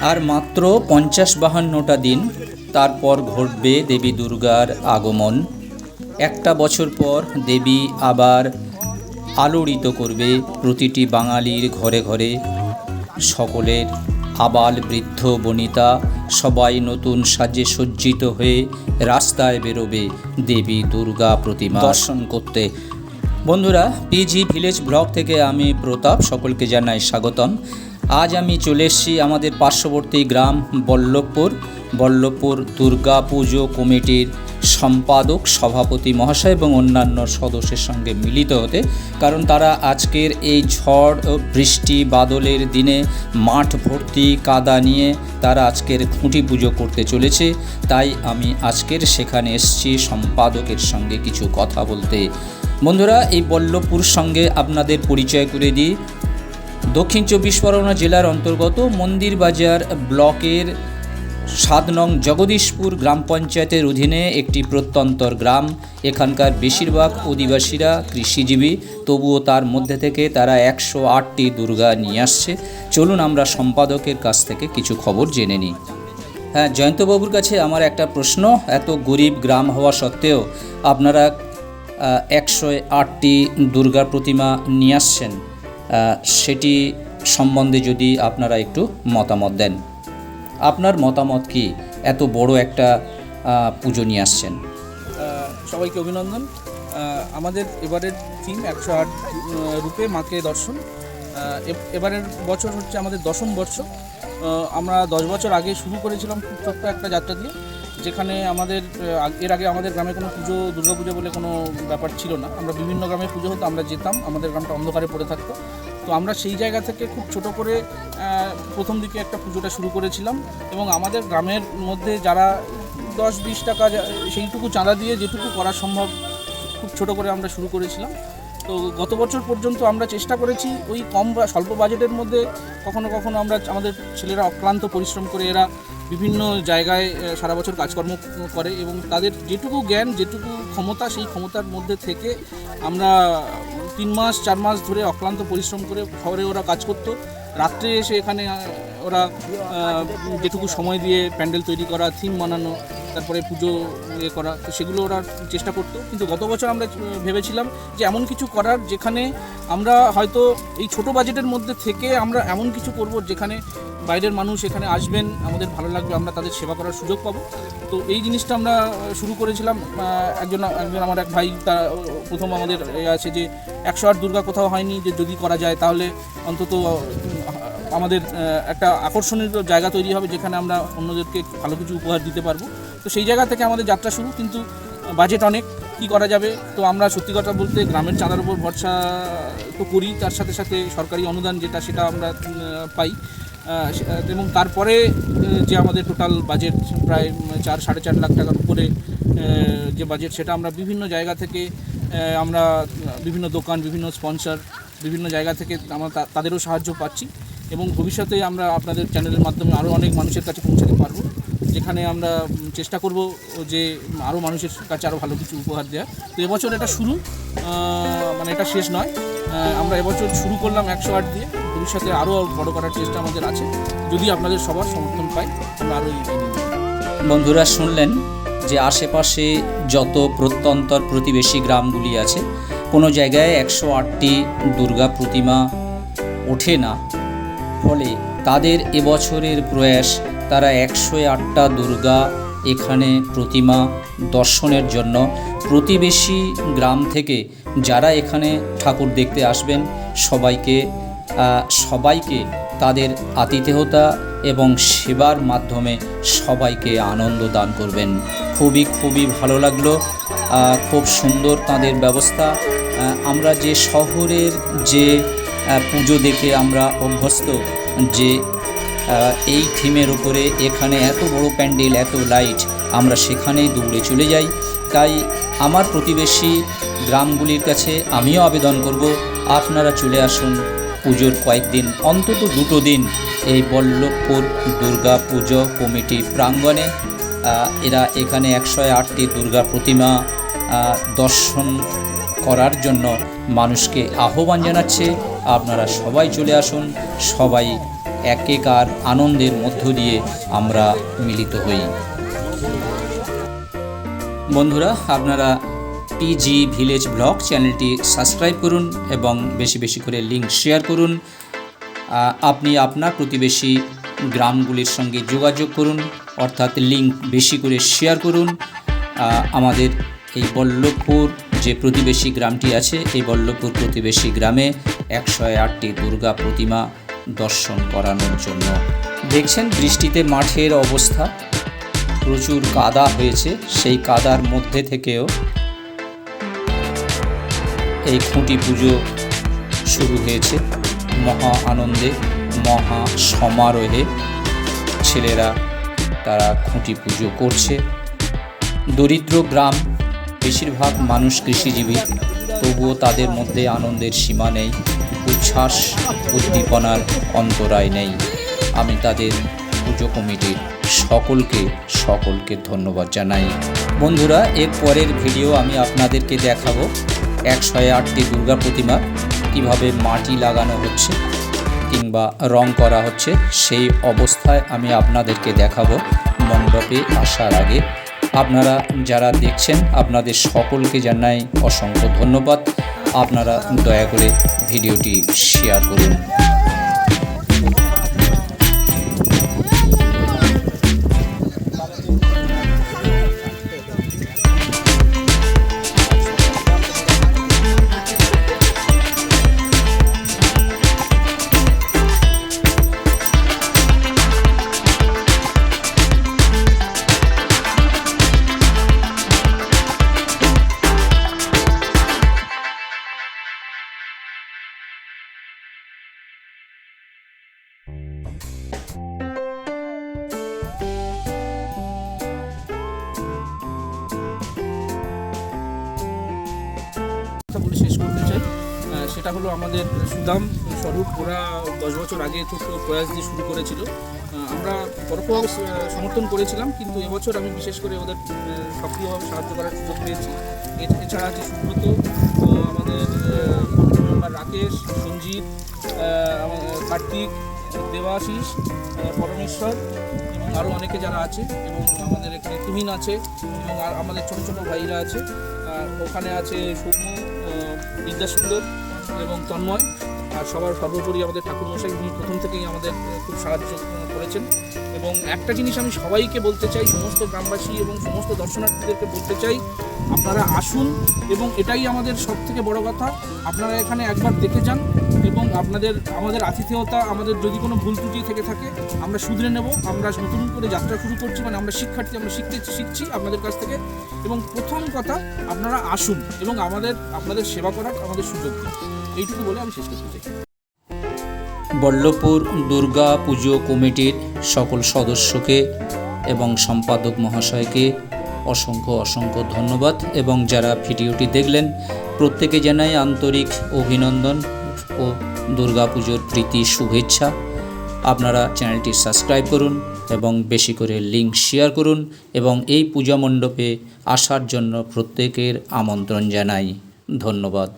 আর মাত্র পঞ্চাশ বাহান্নটা দিন, তারপর ঘটবে দেবী দুর্গার আগমন। একটা বছর পর দেবী আবার আলোড়িত করবে প্রতিটি বাঙালির ঘরে ঘরে। সকলের আবাল বৃদ্ধ বনিতা, সবাই নতুন সাজে সজ্জিত হয়ে রাস্তায় বেরোবে দেবী দুর্গা প্রতিমা। দর্শন করতে বন্ধুরা পিজি ভিলেজ ব্লগ থেকে আমি প্রতাপ, সকলকে জানাই স্বাগতম। আজ আমি চলে এসেছি আমাদের পার্শ্ববর্তী গ্রাম বল্লভপুর। বল্লভপুর দুর্গা পুজো কমিটির সম্পাদক, সভাপতি মহাশয় এবং অন্যান্য সদস্যের সঙ্গে মিলিত হতে, কারণ তারা আজকের এই ঝড় বৃষ্টি বাদলের দিনে মাঠ ভর্তি কাদা নিয়ে তারা আজকের খুঁটি পুজো করতে চলেছে। তাই আমি আজকের সেখানে এসেছি, সম্পাদকের সঙ্গে কিছু কথা বলতে। বন্ধুরা, এই বল্লভপুর সঙ্গে আপনাদের পরিচয় করে দিই। দক্ষিণ চব্বিশ পরগনা জেলার অন্তর্গত মন্দির বাজার ব্লকের সাত নং জগদীশপুর গ্রাম পঞ্চায়েতের অধীনে একটি প্রত্যন্তর গ্রাম। এখানকার বেশিরভাগ অধিবাসীরা কৃষিজীবী, তবুও তার মধ্যে থেকে তারা একশো আটটি দুর্গা নিয়ে আসছে। চলুন আমরা সম্পাদকের কাছ থেকে কিছু খবর জেনে নিই। হ্যাঁ জয়ন্তবাবুর কাছে আমার একটা প্রশ্ন, এত গরিব গ্রাম হওয়া সত্ত্বেও আপনারা একশো আটটি দুর্গা প্রতিমা নিয়ে আসছেন সেটি সম্বন্ধে যদি আপনারা একটু মতামত দেন। আপনার মতামত কি? এত বড় একটা পুজো নিয়ে আসছেন। সবাইকে অভিনন্দন। আমাদের এবারের থিম একশো আট রূপে মাকে দর্শন। এবারের বছর হচ্ছে আমাদের দশম বর্ষ। আমরা দশ বছর আগে শুরু করেছিলাম খুব ছোট্ট একটা যাত্রা দিয়ে। যেখানে আমাদের এর আগে আমাদের গ্রামে কোনো পুজো দুর্গাপুজো বলে কোনো ব্যাপার ছিল না। আমরা বিভিন্ন গ্রামে পুজো হতো, আমরা যেতাম, আমাদের গ্রামটা অন্ধকারে পড়ে থাকতো। তো আমরা সেই জায়গা থেকে খুব ছোট করে প্রথম দিকে একটা পুজোটা শুরু করেছিলাম এবং আমাদের গ্রামের মধ্যে যারা দশ বিশ টাকা সেইটুকু চাঁদা দিয়ে যেটুকু করা সম্ভব, খুব ছোট করে আমরা শুরু করেছিলাম। তো গত বছর পর্যন্ত আমরা চেষ্টা করেছি ওই কম বা, স্বল্প বাজেটের মধ্যে কখনো কখনো আমরা আমাদের ছেলেরা অক্লান্ত পরিশ্রম করে এরা বিভিন্ন জায়গায় সারা বছর কাজকর্ম করে এবং তাদের যেটুকু জ্ঞান, যেটুকু ক্ষমতা, সেই ক্ষমতার মধ্যে থেকে আমরা তিন মাস, চার মাস ধরে অক্লান্ত পরিশ্রম করে শহরে ওরা কাজ করতো। রাত্রে এসে এখানে ওরা যেটুকু সময় দিয়ে প্যান্ডেল তৈরি করা, থিম বানানো তারপরে পুজো ইয়ে করা, তো সেগুলো ওরা চেষ্টা করতো। কিন্তু গত বছর আমরা ভেবেছিলাম যে এমন কিছু করার যেখানে আমরা হয়তো এই ছোট বাজেটের মধ্যে থেকে আমরা এমন কিছু করব যেখানে বাইরের মানুষ এখানে আসবেন, আমাদের ভালো লাগবে, আমরা তাদের সেবা করার সুযোগ পাবো। তো এই জিনিসটা আমরা শুরু করেছিলাম একজন একজন আমার এক ভাই তার প্রথম আমাদের এ আছে যে একশো আট দুর্গা কোথাও হয়নি, যে যদি করা যায় তাহলে অন্তত আমাদের একটা আকর্ষণীয় জায়গা তৈরি হবে যেখানে আমরা অন্যদেরকে ভালো কিছু উপহার দিতে পারব। তো সেই জায়গা থেকে আমাদের যাত্রা শুরু, কিন্তু বাজেট অনেক, কি করা যাবে? তো আমরা সত্যি কথা বলতে গ্রামের চাঁদার উপর ভরসা তো করি, তার সাথে সাথে সরকারি অনুদান যেটা সেটা আমরা পাই। এবং তারপরে যে আমাদের টোটাল বাজেট প্রায় চার, সাড়ে চার লাখ টাকার উপরে যে বাজেট সেটা আমরা বিভিন্ন জায়গা থেকে আমরা বিভিন্ন দোকান, বিভিন্ন স্পন্সর বিভিন্ন জায়গা থেকে আমরা তাদেরও সাহায্য পাচ্ছি। এবং ভবিষ্যতে আমরা আপনাদের চ্যানেলের মাধ্যমে আরও অনেক মানুষের কাছে পৌঁছাতে পারব। যেখানে আমরা চেষ্টা করব যে আরও মানুষের কাছে আরও ভালো কিছু উপহার দেওয়া তো এবছর এটা শুরু মানে এটা শেষ নয়। আমরা এবছর শুরু করলাম একশো আট দিয়ে। ভবিষ্যতে আরও বড় করার চেষ্টা আমাদের আছে। যদি আপনাদের সবার সমর্থন পাই আমরা আরও বন্ধুরা, শুনলেন যে আশেপাশে যত প্রত্যন্তর প্রতিবেশী গ্রামগুলি আছে, কোনো জায়গায় একশো আটটি দুর্গা প্রতিমা ওঠে না। ফলে তাদের এবছরের প্রয়াস তারা একশো আটটা দুর্গা এখানে প্রতিমা দর্শনের জন্য প্রতিবেশী গ্রাম থেকে যারা এখানে ঠাকুর দেখতে আসবেন, সবাইকে সবাইকে তাদের আতিথেয়তা এবং সেবার মাধ্যমে সবাইকে আনন্দ দান করবেন। খুবই খুবই ভালো লাগল খুব সুন্দর তাদের ব্যবস্থা। আমরা যে শহরের যে পুজো দেখে আমরা অভ্যস্ত যে এই থিমের উপরে এখানে এত বড় প্যান্ডেল, এত লাইট, আমরা সেখানেই দৌড়ে চলে যাই। তাই আমার প্রতিবেশী গ্রামগুলির কাছে আমিও আবেদন করব, আপনারা চলে আসুন পুজোর কয়েকদিন, অন্তত দুটো দিন এই বল্লভপুর দুর্গা পুজো কমিটি প্রাঙ্গণে। এরা এখানে একশো আটটি দুর্গা প্রতিমা দর্শন করার জন্য মানুষকে আহ্বান জানাচ্ছে। আপনারা সবাই চলে আসুন, সবাই একেকার আনন্দের মধ্য দিয়ে আমরা মিলিত হই। বন্ধুরা, আপনারা পিজি ভিলেজ ব্লগ চ্যানেলটি সাবস্ক্রাইব করুন এবং বেশি বেশি করে লিঙ্ক শেয়ার করুন। আপনি আপনার প্রতিবেশী গ্রামগুলির সঙ্গে যোগাযোগ করুন, অর্থাৎ লিঙ্ক বেশি করে শেয়ার করুন। আমাদের এই বল্লভপুর যে প্রতিবেশী গ্রামটি আছে, এই বল্লভপুর প্রতিবেশী গ্রামে একশো আটটি দুর্গা প্রতিমা দর্শন করানোর জন্য। দেখছেন বৃষ্টিতে মাঠের অবস্থা? প্রচুর কাদা হয়েছে, সেই কাদার মধ্যে থেকেও এই খুঁটি পুজো শুরু হয়েছে। মহা আনন্দে, মহা সমারোহে ছেলেরা তারা খুঁটি পুজো করছে। দরিদ্র গ্রাম, বেশিরভাগ মানুষ কৃষিজীবী, তবুও তাদের মধ্যে আনন্দের সীমা নেই। উচ্ছ্বাস, উদ্দীপনার অন্তরায় নেই। আমি তাদের পুজো কমিটির সকলকে সকলকে ধন্যবাদ জানাই। বন্ধুরা, এর পরের ভিডিও আমি আপনাদেরকে দেখাবো। একশো আটটি দুর্গা প্রতিমা কীভাবে মাটি লাগানো হচ্ছে কিংবা রং করা হচ্ছে, সেই অবস্থায় আমি আপনাদেরকে দেখাবো মণ্ডপে আসার আগে। আপনারা যারা দেখছেন, আপনাদের সকলকে জানাই অসংখ্য ধন্যবাদ। আপনারা দয়া করে ভিডিওটি শেয়ার করুন। সেটা হলো আমাদের সুদাম স্বরূপ। ওরা দশ বছর আগে ছোট্ট প্রয়াস দিয়ে শুরু করেছিল। আমরা স- সমর্থন করেছিলাম, কিন্তু এবছর আমি বিশেষ করে ওদের সক্রিয়ভাবে সাহায্য করার সুযোগ পেয়েছি। এছাড়া আছে সুব্রত আমাদের মেম্বার রাকেশ সঞ্জিত কার্তিক, দেবাশিস পরমেশ্বর এবং আরও অনেকে যারা আছে এবং আমাদের এখানে তুহিন আছে এবং আমাদের ছোটো ছোটো ভাইরা আছে। আর ওখানে আছে সৌম্য বিদ্যাসুন্দর এবং তন্ময়। আর সবার সর্বোপরি আমাদের ঠাকুরমশাই উনি প্রথম থেকেই আমাদের খুব সাহায্য করেছেন। এবং একটা জিনিস আমি সবাইকে বলতে চাই, সমস্ত গ্রামবাসী এবং সমস্ত দর্শনার্থীদেরকে বলতে চাই, আপনারা আসুন এবং এটাই আমাদের সব থেকে বড় কথা। আপনারা এখানে একবার দেখে যান এবং আপনাদের, আমাদের আতিথেয়তা, আমাদের যদি কোনো ভুল ত্রুটি থেকে থাকে, আমরা শুধরে নেব। আমরা নতুন করে যাত্রা শুরু করছি মানে আমরা শিক্ষার্থী, আমরা শিখতে শিখছি আপনাদের কাছ থেকে। এবং প্রথম কথা, আপনারা আসুন এবং আমাদের, আপনাদের সেবা করার আমাদের সুযোগ দিন। এইটুকু বলে আমি শেষ করতে চাই। বল্লভপুর দুর্গা পুজো কমিটির সকল সদস্যকে এবং সম্পাদক মহাশয়কে অসংখ্য অসংখ্য ধন্যবাদ। এবং যারা ভিডিওটি দেখলেন, প্রত্যেকে জানাই আন্তরিক অভিনন্দন ও দুর্গা পুজোর প্রীতি, শুভেচ্ছা। আপনারা চ্যানেলটি সাবস্ক্রাইব করুন এবং বেশি করে লিঙ্ক শেয়ার করুন এবং এই পূজা মণ্ডপে আসার জন্য প্রত্যেকের আমন্ত্রণ জানাই। ধন্যবাদ।